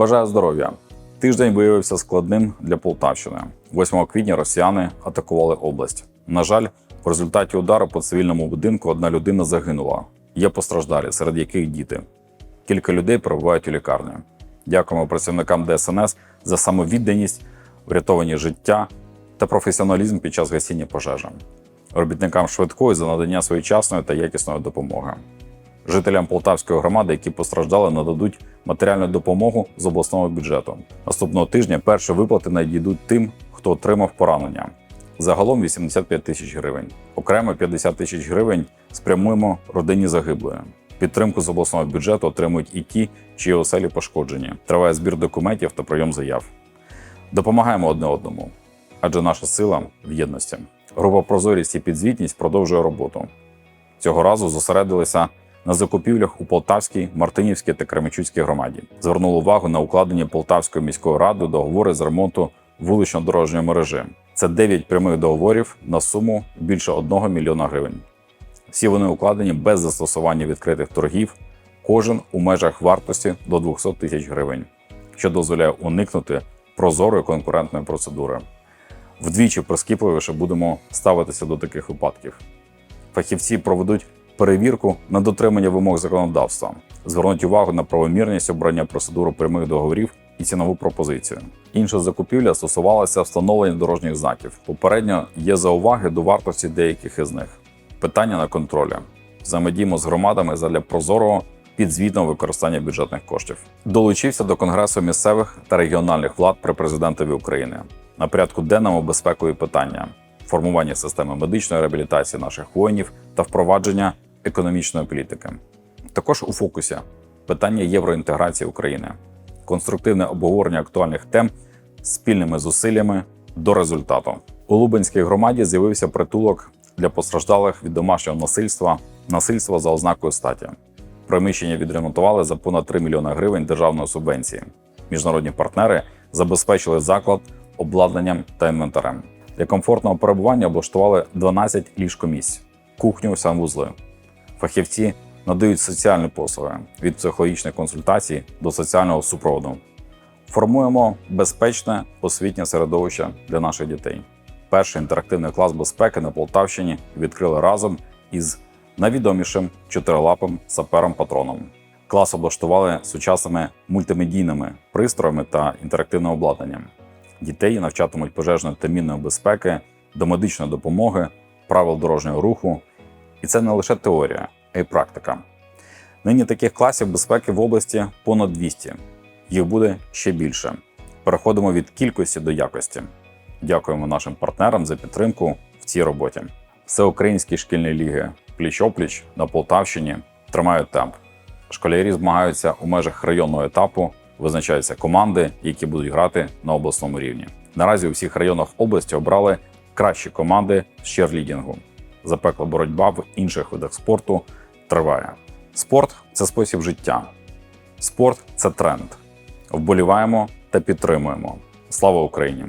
Бажаю здоров'я! Тиждень виявився складним для Полтавщини. 8 квітня росіяни атакували область. На жаль, в результаті удару по цивільному будинку одна людина загинула. Є постраждалі, серед яких діти. Кілька людей перебувають у лікарні. Дякуємо працівникам ДСНС за самовідданість, врятовані життя та професіоналізм під час гасіння пожежі. Робітникам швидкої за надання своєчасної та якісної допомоги. Жителям Полтавської громади, які постраждали, нададуть матеріальну допомогу з обласного бюджету. Наступного тижня перші виплати надійдуть тим, хто отримав поранення. Загалом 85 тисяч гривень. Окремо 50 тисяч гривень спрямуємо родині загиблої. Підтримку з обласного бюджету отримують і ті, чиї оселі пошкоджені. Триває збір документів та прийом заяв. Допомагаємо одне одному, адже наша сила в єдності. Група Прозорість і підзвітність продовжує роботу. Цього разу зосередилися на закупівлях у Полтавській, Мартинівській та Кременчуцькій громаді. Звернули увагу на укладення Полтавською міською радою договори з ремонту вулично-дорожньої мережі. Це 9 прямих договорів на суму більше 1 мільйона гривень. Всі вони укладені без застосування відкритих торгів, кожен у межах вартості до 200 тисяч гривень, що дозволяє уникнути прозорої конкурентної процедури. Вдвічі прискіпливіше будемо ставитися до таких випадків. Фахівці проведуть перевірку на дотримання вимог законодавства, звернуть увагу на правомірність обрання процедури прямих договорів і цінову пропозицію. Інша закупівля стосувалася встановлення дорожніх знаків. Попередньо є зауваги до вартості деяких із них. Питання на контролі. Взаємодіємо з громадами задля прозорого підзвітного використання бюджетних коштів. Долучився до Конгресу місцевих та регіональних влад при президентові України. На порядку денному безпекові питання, формування системи медичної реабілітації наших воїнів та впровадження економічної політики. Також у фокусі питання євроінтеграції України, конструктивне обговорення актуальних тем спільними зусиллями до результату. У Лубенській громаді з'явився притулок для постраждалих від домашнього насильства, насильства за ознакою статі. Приміщення відремонтували за понад 3 мільйони гривень державної субвенції. Міжнародні партнери забезпечили заклад обладнанням та інвентарем. Для комфортного перебування облаштували 12 ліжкомісць, кухню, санвузли. Фахівці надають соціальні послуги від психологічних консультацій до соціального супроводу. Формуємо безпечне освітнє середовище для наших дітей. Перший інтерактивний клас безпеки на Полтавщині відкрили разом із найвідомішим чотирилапим сапером патроном. Клас облаштували сучасними мультимедійними пристроями та інтерактивним обладнанням. Дітей навчатимуть пожежної та мінної безпеки, до медичної допомоги, правил дорожнього руху. І це не лише теорія, а й практика. Нині таких класів безпеки в області понад 200. Їх буде ще більше. Переходимо від кількості до якості. Дякуємо нашим партнерам за підтримку в цій роботі. Всеукраїнські шкільні ліги пліч-опліч на Полтавщині тримають темп. Школярі змагаються у межах районного етапу, визначаються команди, які будуть грати на обласному рівні. Наразі у всіх районах області обрали кращі команди з черлідінгу. Запекла боротьба в інших видах спорту триває. Спорт це спосіб життя. Спорт це тренд. Вболіваємо та підтримуємо. Слава Україні!